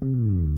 Gece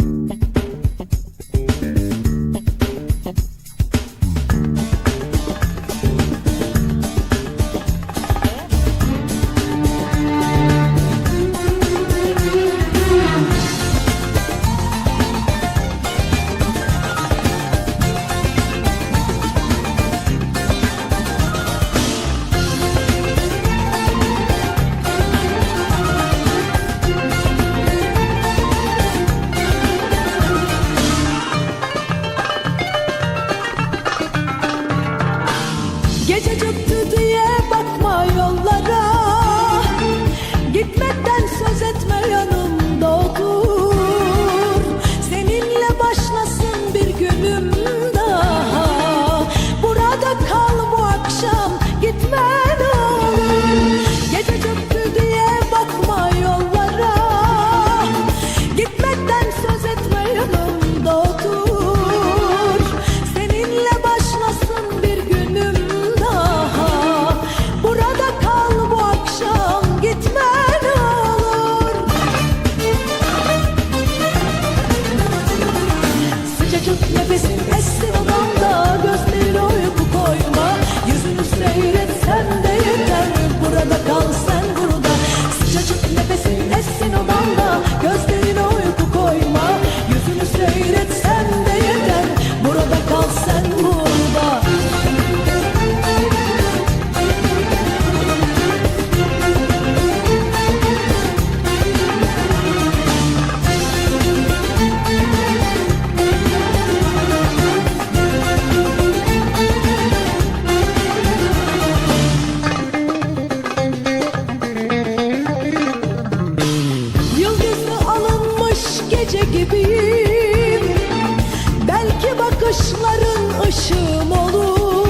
Belki bakışların ışığım olur.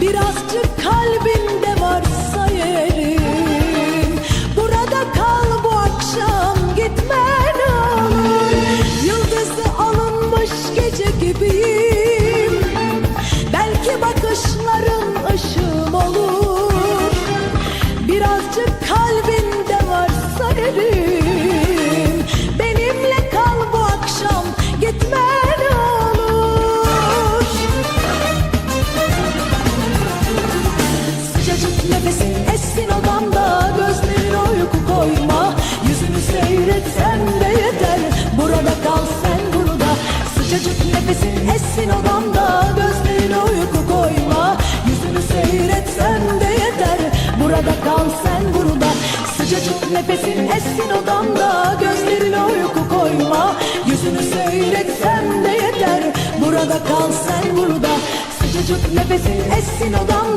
Birazcık kalbinde varsa yerim. Burada kal bu akşam gitme ne olur Yıldızı alınmış gece gibiyim. Belki bakışların ışığım olur. Birazcık kalbinde nefesin essin odamda Gözlerine uyku koyma. Yüzünü seyret sen de yeter. Burada kal sen burada. Sıcacık nefesin essin odamda Gözlerine uyku koyma. Yüzünü seyret sen de yeter. Burada kal sen burada. Sıcacık nefesin essin odamda